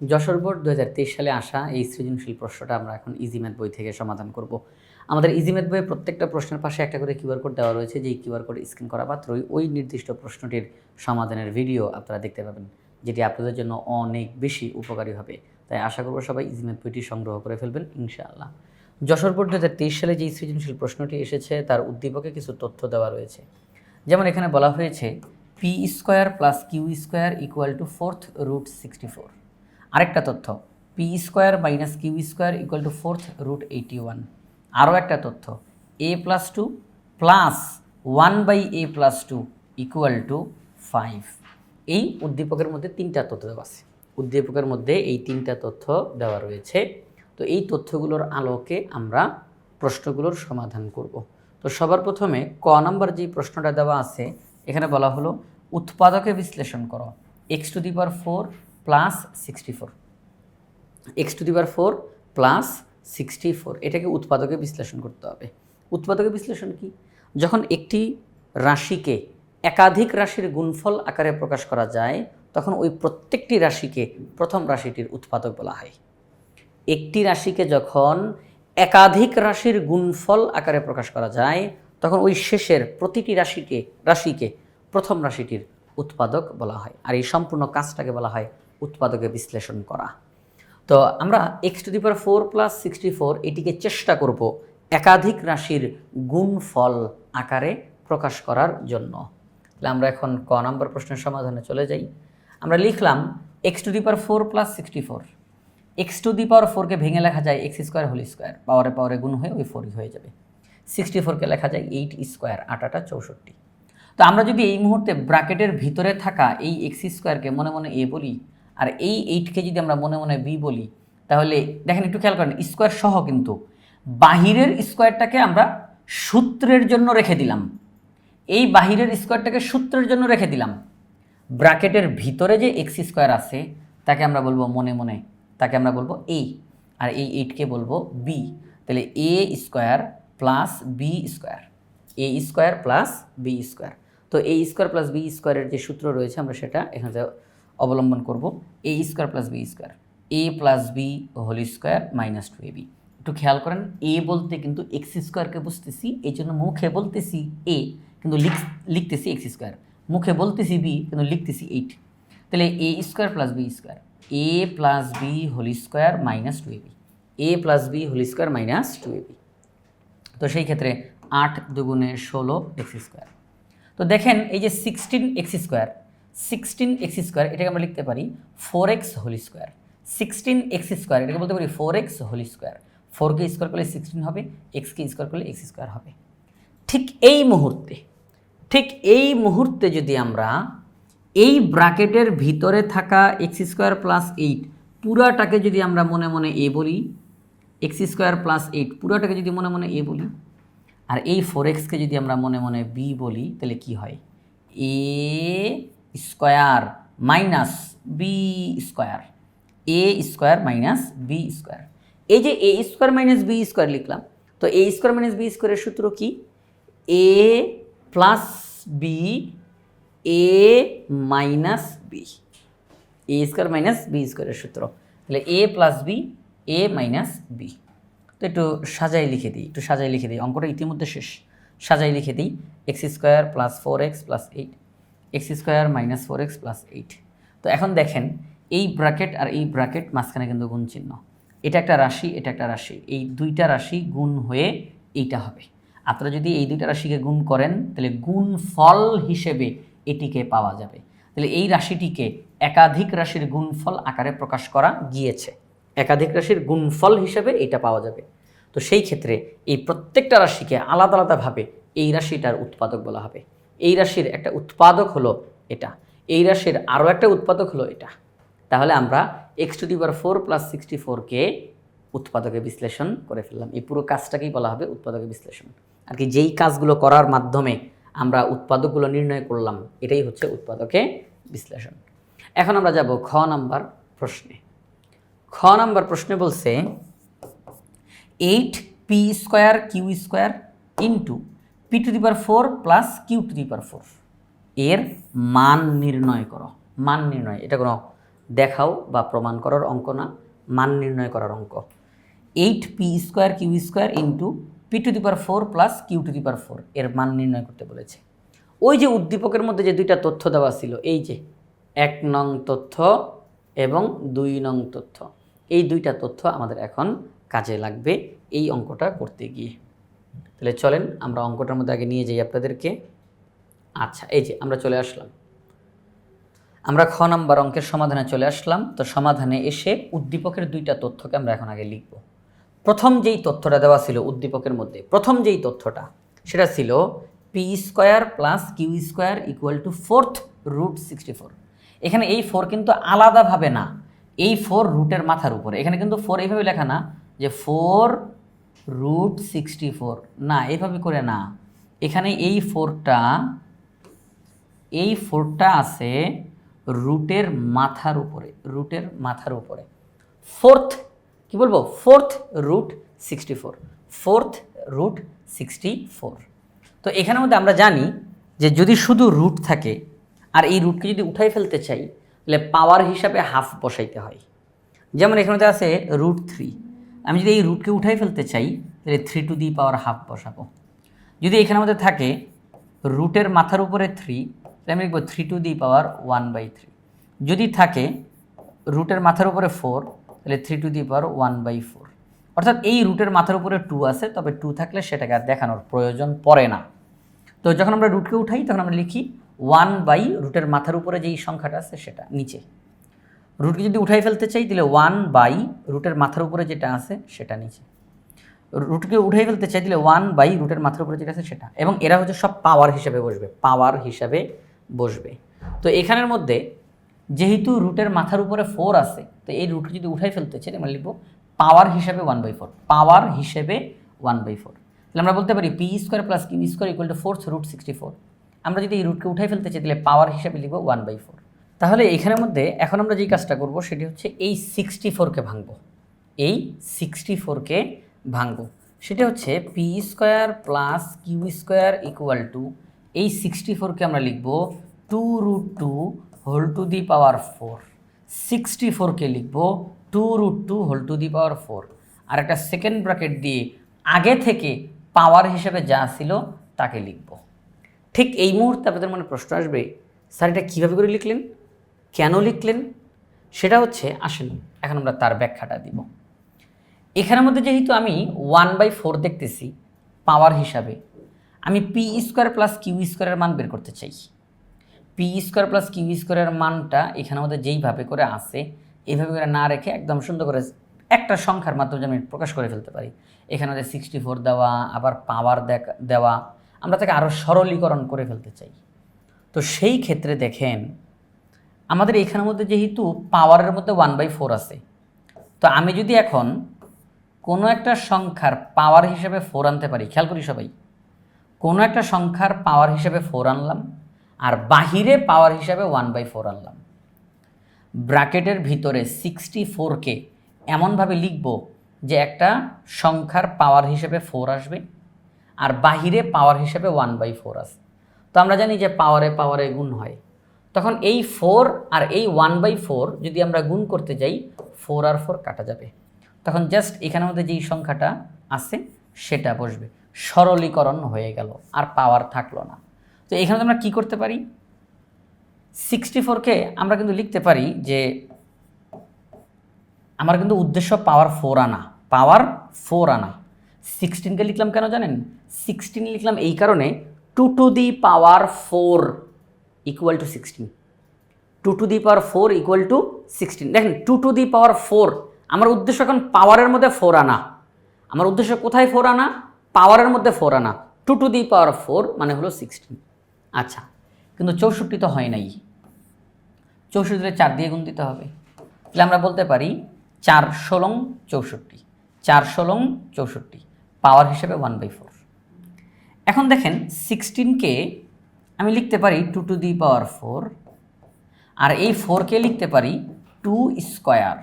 Jessore board দু হাজার তেইশ সালে আসা এই সৃজনশীল প্রশ্নটা আমরা এখন ইজিম্যাথ বই থেকে সমাধান করব। আমাদের ইজিম্যাথ বইয়ে প্রত্যেকটা প্রশ্নের পাশে একটা করে কিউআর কোড দেওয়া রয়েছে, যেই কিউআর কোড স্ক্যান করা মাত্রই ওই নির্দিষ্ট প্রশ্নটির সমাধানের ভিডিও আপনারা দেখতে পাবেন, যেটি আপনাদের জন্য অনেক বেশি উপকারী হবে। তাই আশা করব সবাই ইজিম্যাথ বইটি সংগ্রহ করে ফেলবেন, ইনশাআল্লাহ। যশোর বোর্ড দু হাজার তেইশ সালে যেই সৃজনশীল প্রশ্নটি এসেছে, তার উদ্দীপকে কিছু তথ্য দেওয়া রয়েছে। যেমন এখানে বলা হয়েছে P square plus Q square equal to fourth root sixty four আরেকটা তথ্য P square minus Q square equal to fourth root eighty one আরও একটা তথ্য A plus two plus one by A plus two equal to five এই উদ্দীপকের মধ্যে তিনটা তথ্য দেওয়া আছে। উদ্দীপকের মধ্যে এই তিনটা তথ্য দেওয়া রয়েছে। তো এই তথ্যগুলোর আলোকে আমরা প্রশ্নগুলোর সমাধান করব। তো সবার প্রথমে ক নাম্বার যে প্রশ্নটা দেওয়া আছে, এখানে বলা হলো, উৎপাদকে বিশ্লেষণ করো। X to the power four plus sixty four X to the power four plus sixty four এটাকে উৎপাদকে বিশ্লেষণ করতে হবে। উৎপাদকে বিশ্লেষণ কি? যখন একটি রাশিকে একাধিক রাশির গুণফল আকারে প্রকাশ করা যায়, তখন ওই প্রত্যেকটি রাশিকে প্রথম রাশিটির উৎপাদক বলা হয়। একটি রাশিকে যখন একাধিক রাশির গুণফল আকারে প্রকাশ করা যায়, তখন ওই শেষের প্রতিটি রাশিকে রাশিকে প্রথম রাশিটির উৎপাদক বলা হয়। আর এই সম্পূর্ণ কাজটাকে বলা হয় উৎপাদকে বিশ্লেষণ করা। তো আমরা X to the power four plus sixty four এটিকে চেষ্টা করব একাধিক রাশির গুণফল আকারে প্রকাশ করার জন্য। তাহলে আমরা এখন ক নম্বর প্রশ্নের সমাধানে চলে যাই। আমরা লিখলাম X to the power four plus sixty four X to the power ফোরকে ভেঙে লেখা যায় এক্স স্কোয়ার হোল স্কোয়ার পাওয়ারে পাওয়ারে গুণ হয়ে ওই ফোরই হয়ে যাবে। সিক্সটি ফোরকে লেখা যায় এইট স্কোয়ার আটাটা চৌষট্টি। তো আমরা যদি এই মুহূর্তে ব্র্যাকেটের ভিতরে থাকা এই এক্স স্কোয়ারকে মনে মনে এ বলি আর এই এইটকে যদি আমরা মনে মনে বি বলি, তাহলে দেখেন একটু খেয়াল করেন স্কোয়ার সহ কিন্তু বাহিরের স্কোয়ারটাকে আমরা সূত্রের জন্য রেখে দিলাম। এই বাহিরের স্কোয়ারটাকে সূত্রের জন্য রেখে দিলাম। ব্র্যাকেটের ভিতরে যে এক্স স্কোয়ার আছে, তাকে আমরা বলব মনে মনে, তাকে আমরা বলব এ আর এই এইটকে বলব বি তাহলে A square plus B square A square plus B square তো এ স্কোয়ার প্লাস বি স্কোয়ারের যে সূত্র রয়েছে, আমরা সেটা এখানে অবলম্বন করব A square plus B square A plus B whole square minus two A B একটু খেয়াল করেন এ বলতে কিন্তু এক্স স্কোয়ারকে বুঝতেছি এই জন্য মুখে বলতেছি এ কিন্তু লিখ, লিখতেছি এক্স স্কোয়ার মুখে বলতেছি বি কিন্তু লিখতেছি এইট তাহলে A square plus B square A plus B whole square minus two A B A plus B whole square minus two A B তো সেই ক্ষেত্রে আট দুগুণে ষোলো এক্স স্কোয়ার তো দেখেন, এই যে sixteen X square sixteen X square এটাকে আমরা লিখতে পারি four X whole square sixteen X square এটাকে বলতে পারি ফোর এক্স হোল স্কোয়ার ফোরকে স্কোয়ার করলে সিক্সটিন হবে এক্সকে স্কোয়ার করলে এক্স স্কোয়ার হবে। ঠিক এই মুহূর্তে, ঠিক এই মুহূর্তে যদি আমরা এই ব্র্যাকেটের ভিতরে থাকা এক্স স্কোয়ার প্লাস এইট পুরাটাকে যদি আমরা মনে মনে এ বলি এক্স স্কোয়ার প্লাস এইট পুরাটাকে যদি মনে মনে এ বলি, আর এই ফোর এক্সকে যদি আমরা মনে মনে বি বলি, তাহলে কি হয়? A square minus B square. A square minus B square. এই যে A square minus B square লিখলাম, তো এ স্কোয়ার মাইনাস বি স্কোয়ারের সূত্র কি? A plus B A minus B A square minus B স্কোয়ারের সূত্র। তাহলে A plus B A minus B তো একটু সাজাই লিখে দিই, একটু সাজাই লিখে দিই, অঙ্কটা ইতিমধ্যে শেষ। সাজাই লিখে দিই X square plus four X plus eight X square minus four X plus eight. তো এখন দেখেন, এই ব্র্যাকেট আর এই ব্র্যাকেট মাঝখানে কিন্তু গুণ চিহ্ন এটা একটা রাশি, এটা একটা রাশি। এই দুইটা রাশি গুণ হয়ে এইটা হবে। আপনারা যদি এই দুইটা রাশিকে গুণ করেন, তাহলে গুণ ফল হিসেবে এটিকে পাওয়া যাবে। তাহলে এই রাশিটিকে একাধিক রাশির গুণফল আকারে প্রকাশ করা গিয়েছে। একাধিক রাশির গুণফল হিসেবে এটা পাওয়া যাবে। তো সেই ক্ষেত্রে এই প্রত্যেকটা রাশিকে আলাদা আলাদাভাবে এই রাশিটার উৎপাদক বলা হবে। এই রাশির একটা উৎপাদক হলো এটা। এই রাশির আরও একটা উৎপাদক হলো এটা। তাহলে আমরা X to the four plus sixty ফোরকে উৎপাদকে বিশ্লেষণ করে ফেললাম। এই পুরো কাজটাকেই বলা হবে উৎপাদকে বিশ্লেষণ। আর কি যেই কাজগুলো করার মাধ্যমে আমরা উৎপাদকগুলো নির্ণয় করলাম, এটাই হচ্ছে উৎপাদকে বিশ্লেষণ। এখন আমরা যাব খ নাম্বার প্রশ্নে। খ নাম্বার প্রশ্নে বলছে eight P square Q square into P to the power four plus Q to the power four এর মান নির্ণয় করো। মান নির্ণয়, এটা কোনো দেখাও বা প্রমাণ করার অঙ্ক না, মান নির্ণয় করার অঙ্ক। Eight P square Q square into P to the power four plus Q to the power four এর মান নির্ণয় করতে বলেছে। ওই যে উদ্দীপকের মধ্যে যে দুইটা তথ্য দেওয়া ছিল, এই যে এক নং তথ্য এবং দুই নং তথ্য, এই দুইটা তথ্য আমাদের এখন কাজে লাগবে এই অঙ্কটা করতে গিয়ে। তাহলে চলেন আমরা অঙ্কটার মধ্যে আগে নিয়ে যাই আপনাদেরকে। আচ্ছা এই যে আমরা চলে আসলাম। আমরা খ নাম্বার অঙ্কের সমাধানে চলে আসলাম। তো সমাধানে এসে উদ্দীপকের দুইটা তথ্যকে আমরা এখন আগে লিখব। প্রথম যেই তথ্যটা দেওয়া ছিল উদ্দীপকের মধ্যে, প্রথম যেই তথ্যটা, সেটা ছিল P square plus Q square equal to fourth root sixty four. এখানে এই ফোর কিন্তু আলাদাভাবে না, এই ফোর রুটের মাথার উপরে। এখানে কিন্তু ফোর এইভাবে লেখা না যে ফোর রুট সিক্সটি ফোর। না এইভাবে করে না। এখানে এই ফোরটা এই ফোরটা আছে রুটের মাথার উপরে, রুটের মাথার উপরে। ফোর্থ, কি বলব? Fourth root sixty four. Fourth root sixty four. তো এখানের মধ্যে আমরা জানি যে যদি শুধু রুট থাকে, আর এই রুটকে যদি উঠাই ফেলতে চাই, তাহলে পাওয়ার হিসাবে হাফ বসাইতে হয়। যেমন এখানে আছে রুট থ্রি। আমি যদি এই রুটকে উঠাই ফেলতে চাই, তাহলে three to the power half বসাবো। যদি এখানের মধ্যে থাকে রুটের মাথার উপরে থ্রি তাহলে আমি লিখব three to the power one by three যদি থাকে রুটের মাথার উপরে ফোর তাহলে three to the power one by four অর্থাৎ এই রুটের মাথার উপরে টু আছে, তবে টু থাকলে সেটাকে আর দেখানোর প্রয়োজন পড়ে না। তো যখন আমরা রুটকে উঠাই, তখন আমরা লিখি ওয়ান বাই রুটের মাথার উপরে যেই সংখ্যাটা আছে, সেটা নিচে। রুটকে যদি উঠাই ফেলতে চাই, তাহলে ওয়ান বাই রুটের মাথার উপরে যেটা আছে, সেটা নিচে। রুটকে উঠাই ফেলতে চাই দিলে ওয়ান বাই রুটের মাথার উপরে যেটা আছে, সেটা। এবং এরা হচ্ছে সব পাওয়ার হিসাবে বসবে পাওয়ার হিসাবে বসবে। তো এখানের মধ্যে যেহেতু রুটের মাথার উপরে ফোর আছে, তো এই রুটকে যদি উঠাই ফেলতে চাই, আমরা লিখব পাওয়ার হিসাবে ওয়ান বাই ফোর পাওয়ার হিসেবে ওয়ান বাই ফোর তাহলে আমরা বলতে পারি P square plus Q square equal to fourth root sixty four আমরা যদি এই রুটকে উঠাই ফেলতে চাই, তাহলে পাওয়ার হিসাবে লিখব ওয়ান বাই ফোর তাহলে এখানের মধ্যে এখন আমরা যেই কাজটা করব সেটি হচ্ছে এই সিক্সটি ফোরকে ভাঙব। এই সিক্সটি ফোরকে ভাঙব। সেটা হচ্ছে P square plus Q square equal to এই সিক্সটি ফোরকে আমরা লিখব two root two whole to the power four sixty ফোরকে লিখব two root two whole to the power four আর একটা সেকেন্ড ব্র্যাকেট দিয়ে আগে থেকে পাওয়ার হিসেবে যা ছিল তাকে লিখব। ঠিক এই মুহূর্তে আপনাদের মনে প্রশ্ন আসবে, স্যার এটা কীভাবে করে লিখলেন? কেন লিখলেন? সেটা হচ্ছে, আসেন, এখন আমরা তার ব্যাখ্যাটা দিব। এখানের মধ্যে যেহেতু আমি ওয়ান বাই ফোর দেখতেছি পাওয়ার হিসাবে, আমি পি স্কোয়ার প্লাস কিউ স্কোয়ারের মান বের করতে চাই। পি স্কোয়ার প্লাস কিউ স্কোয়ারের মানটা এখানের মধ্যে যেইভাবে করে আসে এইভাবে করে না রেখে একদম সুন্দর করে একটা সংখ্যার মাধ্যমে আমি প্রকাশ করে ফেলতে পারি। এখানে আমাদের সিক্সটি ফোর দেওয়া, আবার পাওয়ার দেওয়া, আমরা তাকে আরও সরলীকরণ করে ফেলতে চাই। তো সেই ক্ষেত্রে দেখেন আমাদের এখানের মধ্যে যেহেতু পাওয়ারের মধ্যে ওয়ান বাই ফোর আছে, তো আমি যদি এখন কোনো একটা সংখ্যার পাওয়ার হিসেবে ফোর আনতে পারি, খেয়াল করি সবাই, কোনো একটা সংখ্যার পাওয়ার হিসেবে ফোর আনলাম আর বাহিরে পাওয়ার হিসাবে ওয়ান বাই ফোর আনলাম, ব্র্যাকেটের ভিতরে সিক্সটি ফোরকে এমনভাবে লিখব যে একটা সংখ্যার পাওয়ার হিসেবে ফোর আসবে আর বাহিরে পাওয়ার হিসেবে ওয়ান বাই ফোর আসবে তো আমরা জানি যে পাওয়ারে পাওয়ারে গুণ হয়। তখন এই ফোর আর এই ওয়ান বাই ফোর যদি আমরা গুণ করতে যাই ফোর আর ফোর কাটা যাবে। তখন জাস্ট এখানের মধ্যে যেই সংখ্যাটা আছে, সেটা বসবে। সরলীকরণ হয়ে গেল, আর পাওয়ার থাকল না। তো এখানে আমরা কি করতে পারি? সিক্সটি ফোরকে আমরা কিন্তু লিখতে পারি যে, আমার কিন্তু উদ্দেশ্য পাওয়ার ফোর আনা পাওয়ার ফোর আনা। সিক্সটিনকে লিখলাম কেন জানেন? সিক্সটিন লিখলাম এই কারণে two to the power four equal to sixteen two to the power four equal to sixteen দেখেন two to the power four আমার উদ্দেশ্য এখন পাওয়ারের মধ্যে ফোর আনা। আমার উদ্দেশ্য কোথায় ফোর আনা? পাওয়ারের মধ্যে ফোর আনা। Two to the power four মানে হলো সিক্সটিন আচ্ছা কিন্তু চৌষট্টি তো হয় নাই। চৌষট্টিতে চার দিয়ে গুণ দিতে হবে। তাহলে আমরা বলতে পারি চার ষোলং চৌষট্টি। চার ষোলং চৌষট্টি। পাওয়ার হিসেবে ওয়ান বাই ফোর এখন দেখেন সিক্সটিনকে আমি লিখতে পারি two to the power four আর এই ফোরকে লিখতে পারি টু স্কোয়ার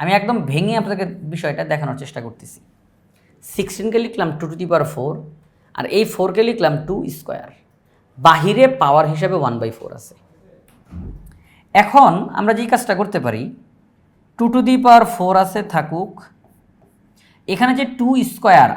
আমি একদম ভেঙে আপনাদের বিষয়টা দেখানোর চেষ্টা করতেছি। সিক্সটিনকে লিখলাম two to the power four আর এই ফোরকে লিখলাম টু স্কোয়ার বাহিরে পাওয়ার হিসাবে ওয়ান বাই ফোর আছে। এখন আমরা যেই কাজটা করতে পারি two to the power four আছে থাকুক, এখানে যে টু স্কোয়ার